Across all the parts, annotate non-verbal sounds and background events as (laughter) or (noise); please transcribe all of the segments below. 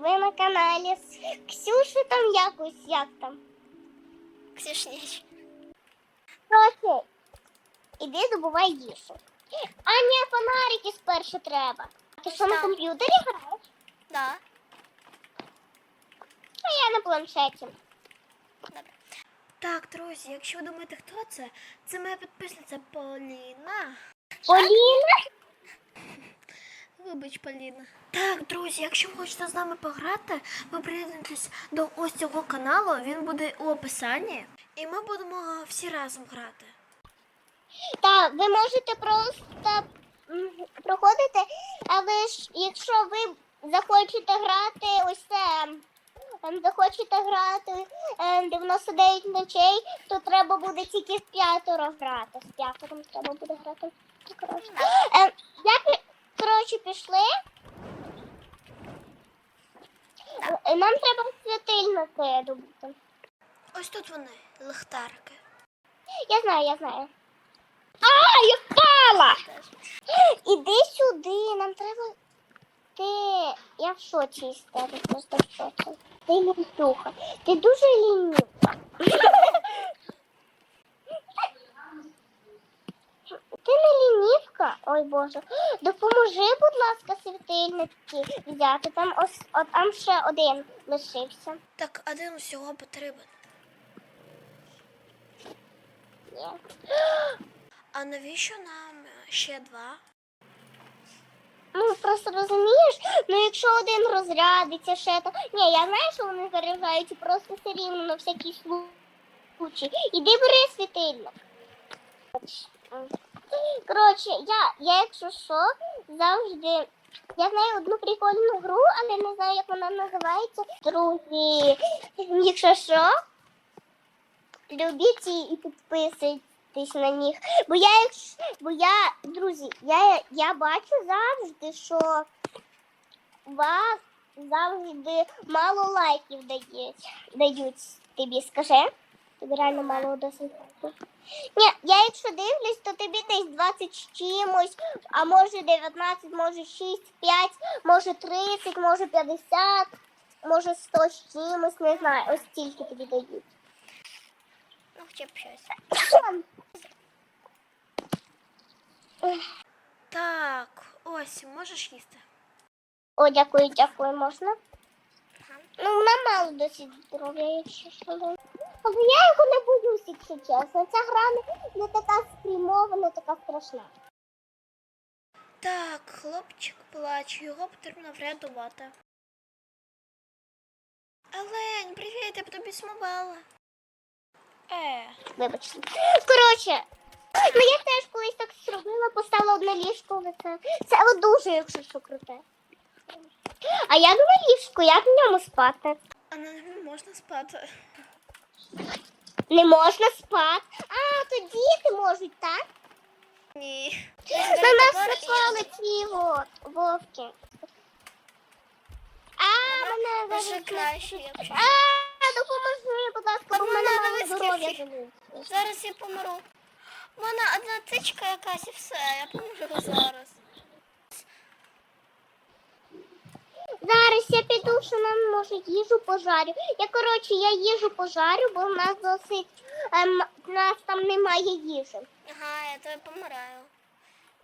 ви на каналі з Ксюші там якось, як там. Ксюшніч. Коротше, іди добувай їжу. А ні, фонарики спершу треба. Ти що на комп'ютері граєш? Да. А я на планшеті. Добре. Так, друзі, якщо ви думаєте, хто це, це моя підписниця Поліна. Поліна? Вибач, Поліна. Так, друзі, якщо ви хочете з нами пограти, ви приєднуйтесь до ось цього каналу, він буде у описанні. І ми будемо всі разом грати. Так, ви можете просто проходити, але ж якщо ви захочете грати ось це, ем, захочете грати ем, 99 ночей, то треба буде тільки в п'ятеро грати. З п'ятером треба буде грати. Ем, коротше пішли. Нам треба світильники добути. Ось тут вони, лихтарки. Я знаю, я знаю. А, я впала! Іди сюди, нам треба. Ти. Я в шоці з тебе, просто в шоці. Ти лінтуха. Ти дуже лінюха. Ти не лінівка? Ой Боже. Допоможи, будь ласка, світильники взяти. Там ось от там ще один лишився. Так, один усього потрібен. Ні. А навіщо нам ще два? Ну просто розумієш, ну якщо один розрядиться, ще то. Ні, я знаю, що вони заряджають просто все рівно на всякий случай. Іди бери світильник. Коротше, я, я якщо що, завжди. Я знаю одну прикольну гру, але не знаю, як вона називається. Друзі, якщо що, любіть і підписуйтесь на них. Бо я, бо я, друзі, я, я бачу завжди, що вас завжди мало лайків дають. дають тобі, скажи. Тобі реально мало досить. Ні, я якщо дивлюсь, то тобі десь 20 з чимось, а може 19, може 6, 5, може 30, може 50, може 100 з чимось, не знаю. Ось стільки тобі дають. Ну, хоча б щось. Так, ось, можеш їсти. О, дякую, дякую, можна. Ну, вона мало досить здоров'я, якщо що. Але я його не боюсь, якщо чесно. Ця гра не, така стрімова, не така страшна. Так, хлопчик плаче, його потрібно врятувати. Елень, привіт, я б тобі смувала. Е, Вибачте. Коротше, ну я теж колись так зробила, поставила одне ліжко, але це, це от дуже, якщо що круте. А як на ліжку, як в ньому спати? а на ньому можна спати. Не можна спати. А, то діти можуть, так? Ні. На нас напали ці от, вовки. А, мене зараз... А, допоможи, будь ласка, бо в мене мало здоров'я. Зараз я помру. У мене одна тичка якась і все, я помру зараз. Зараз я піду, що нам може їжу пожарю. Я коротше, я їжу пожарю, бо в нас досить ем, в нас там немає їжі. Ага, я то я помираю.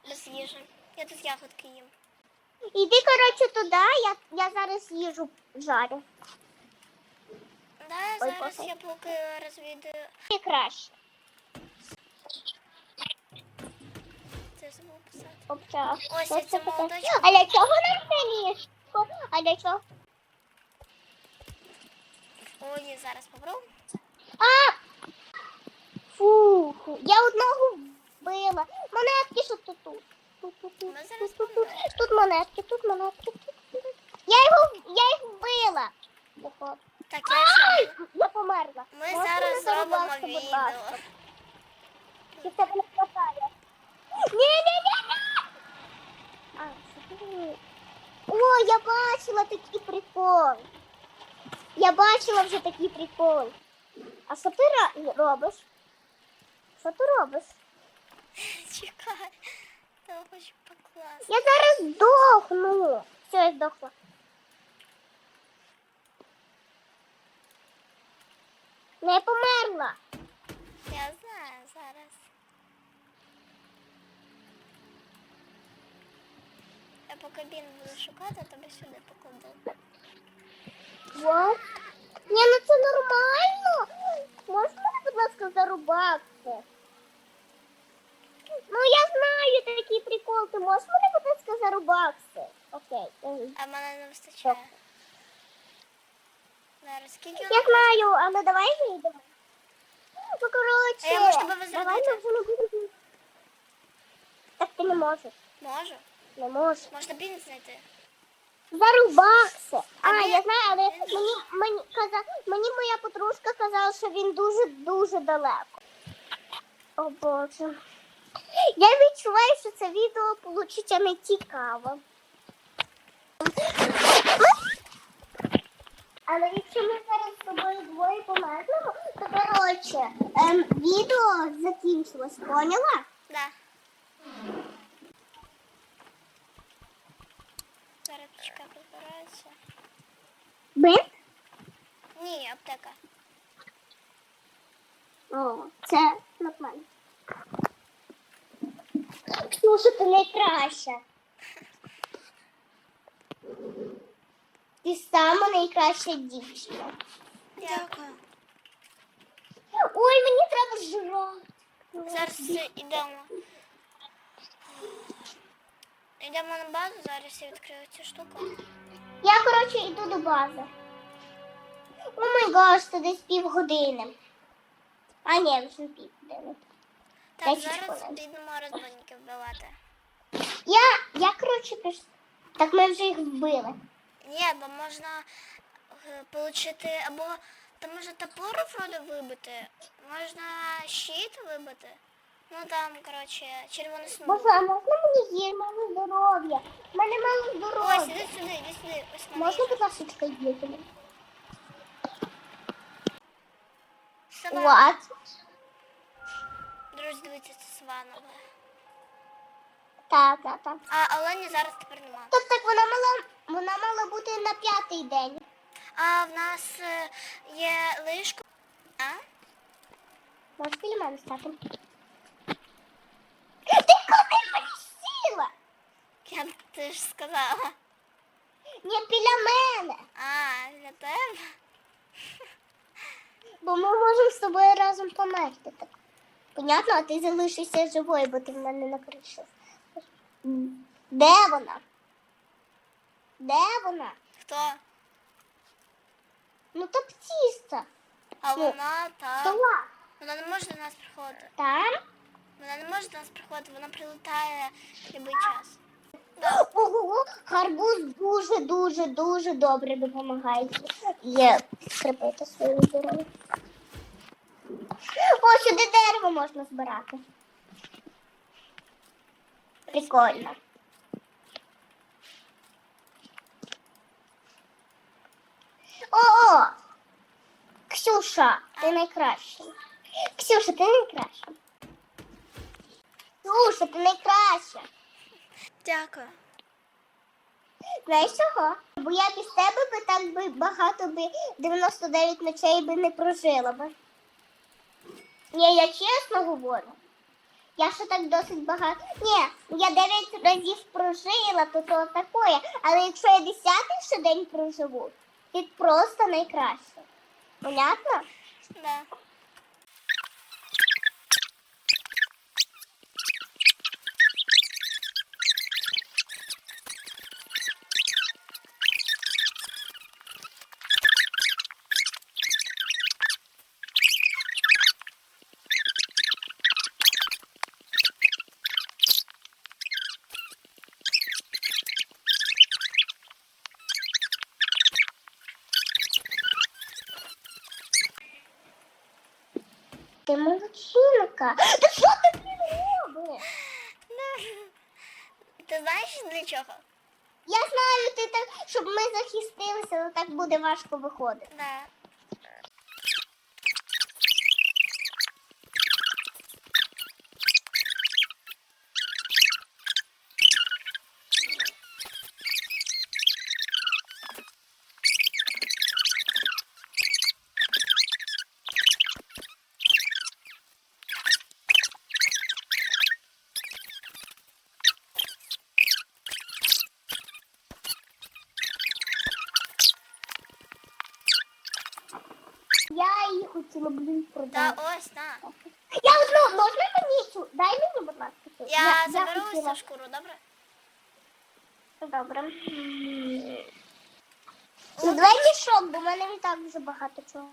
Без їжі. Я тут ягодки їм. Іди, коротше, туди, я, я зараз їжу жарю. Да, Ой, зараз я поки розвідую. І краще. Це забув писати. Обча. Ось я ця молодочка. А для чого нам це ліжко? А для чого? О, ні, зараз помру. А! Фух, я одного вбила. Монетки, що тут тут? Тут, тут, тут, тут, тут, тут монетки, тут монетки, тут, тут. Я його, я їх вбила. Походу. Так, я ще. Ай! Я померла. Ми Можете зараз не зробимо зарубатися, будь відео. ласка? Чи тебе не хватає? Ні, ні, ні, ні! А, що ти? О, я бачила такий прикол. Я бачила вже такий прикол. А що ти робиш? Що ти робиш? (laughs) Чекай, я хочу. Я зараз здохну. Все, я здохла. Не померла. Я знаю зараз. Я поки бін буду шукати, тобі сюди покладу. Вот. Ні, ну це нормально. Можна будь ласка, зарубатися? Ну я знаю такий прикол. Ти можеш мене, будь ласка, зарубатися? Окей. А мене не вистачає. Зараз скільки Я знаю, але давай вийдемо. Ну, коротше, А я можу тебе давай ми вже не будемо. Так ти не можеш. Можу. Не можеш. Можна бін знайти. Зарубався. А, А я знаю, але мені, мені, каза, мені моя подружка казала, що він дуже-дуже далеко. О Боже. Я відчуваю, що це відео получиться не цікаво. Але якщо ми зараз з тобою двоє померзнемо, то коротше, ем, відео закінчилось, поняла? Да. Зараз чекай, позбирається. Бит? Ні, аптека. О, це нормально. Ксюша, ти найкраща. Ти сама найкраща дівчина. Дякую. Ой, мені треба жрати. Зараз йдемо. Йдемо на базу, зараз я відкрию цю штуку. Я, коротше, йду до бази. О май гаш, це десь півгодини. А ні, вже не півгодини. Так, Десять зараз хвилин. підемо розбойників вбивати. Я, я, коротше, піш... Так ми вже їх вбили. Ні, бо можна е, получити або там можна топор вроде вибити, можна щит вибити. Ну там, коротше, червоний смуг. Боже, а можна мені є мало здоров'я? У мене мало Ось, іди сюди, іди сюди. Ось Можна, будь ласка, їти? What? Друзі, дивіться, це сванове. Так, так, так. А Олені зараз тепер нема. Тобто так вона мала, вона мала бути на п'ятий день. А в нас е, є лишко. А? Можеш біля мене стати? Ти куди мені сіла? Я ти ж сказала. Ні, біля мене. А, для тебе? Бо ми можемо з тобою разом померти. Так. Понятно, а ти залишишся живою, бо ти в мене на криші. Де вона? Де вона? Хто? Ну то птиця. А Ну, вона та. Стола. Вона не може до нас приходити. Там? Вона не може до нас приходити, вона прилітає в будь-який час. Ого, гарбуз дуже, дуже, дуже добре допомагає. Є скріпити свою здоров'я. О, сюди дерево можна збирати. Прикольно. О! Ксюша, ти найкраща. Ксюша, ти найкраща. Ксюша, ти найкраща. Дякую. Знаєш чого? Бо я без тебе би так би багато би 99 ночей би не прожила би. Ні, я чесно говорю. Я ще так досить багато. Ні, я 9 разів прожила, то то таке. Але якщо я 10 ще день проживу, ти просто найкраще. Понятно? Да. Ти молодчинка. Та що ти блін, робиш? Ти знаєш для чого? Я знаю, ти так, щоб ми захистилися, але так буде важко виходити. Да. Хотіла б її Та ось, на. Я одну, можна мені цю? Дай мені, будь ласка, цю. Я заберу ось хотіла- цю шкуру, добре? Добре. Ну, давай мішок, бо в мене і так вже багато чого.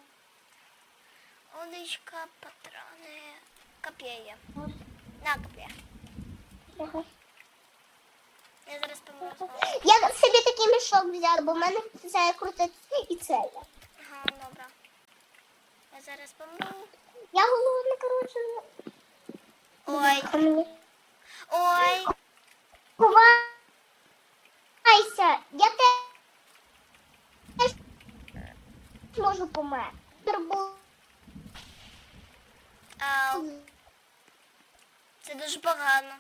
Удочка, патрони, коп'є є. На коп'є. Я зараз голоду. Я собі такий мішок взяла, бо в мене це круте і це є. Зараз помру. Я голодна, коротше. Ой, ой. Ховайся. Я те- теж можу померти. Ау, це дуже погано.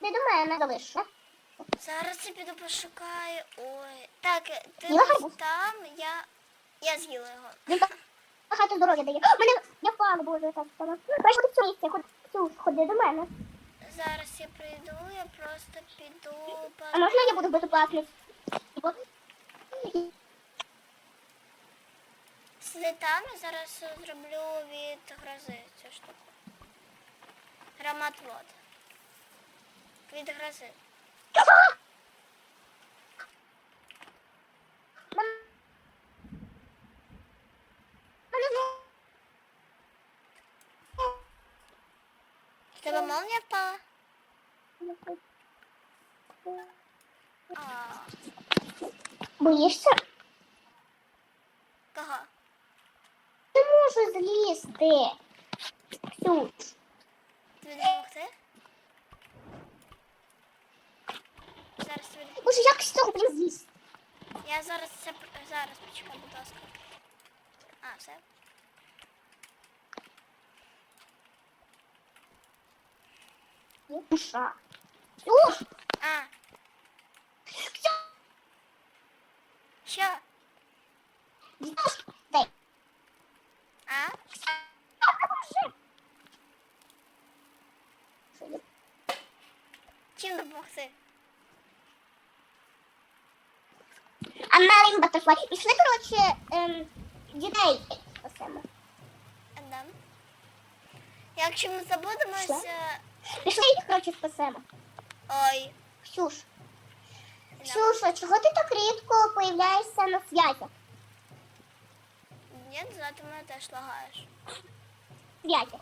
Ти до мене залиш. Зараз я піду пошукаю. Ой. Так, ти там, я. Я з'їла його. Багато здоров'я дає. Мене я впала, боже, так стало. Бачиш, в цьому місці, ходи, цю, ходи до мене. Зараз я прийду, я просто піду. А можна я буду безоплатний? Сиди там, я зараз зроблю від грози цю штуку. Аромат вод. Від грози. Мен- мене знову- В тебе молния впала? Боїшся? кого? Не можу злізти. Ксюш. Тобі допомогти? Зараз тобі. Боже, як з цього блін злізти? Я зараз це зараз почекай, будь ласка. А, все. Душа. Ксюш! А, що? Ксюш! Дай. А? Чим допомогти? А Мелін Батерфлай. Пішли, коротше, ем, дітей спасемо. Адам. Якщо ми забудемося. Пішли коротше, спасемо. Ой. Ксюш. Ксюша, чого ти так рідко появляєшся на святах? Ні, за ти мене теж лагаєш. Святах.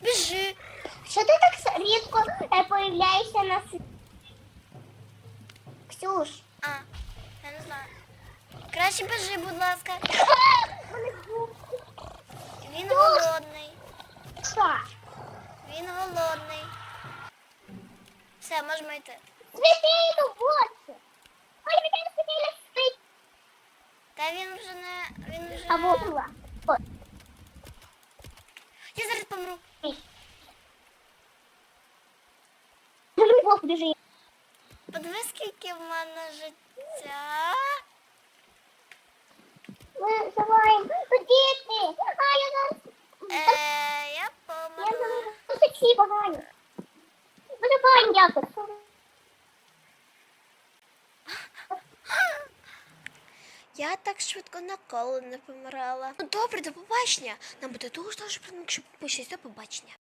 Біжи. Що ти так рідко е, появляєшся на святах? Ксюш. А, я не знаю. Краще біжи, будь ласка. (laughs) Він голодний. Що? Він голодний. Все, можемо йти. Святину, боже! Ой, Михайло Святину спить. Та він вже не. Він вже. А вот була. Я зараз помру. ну біжи. Подивись, скільки в мене життя. Ми живаємо. Діти! А, я зараз... Е, я Я померла. Тут всі погані. Буде погані якось. Я так швидко ніколи не помирала. Ну добре, до побачення. Нам буде дуже дуже приємно, якщо підпишись. До побачення.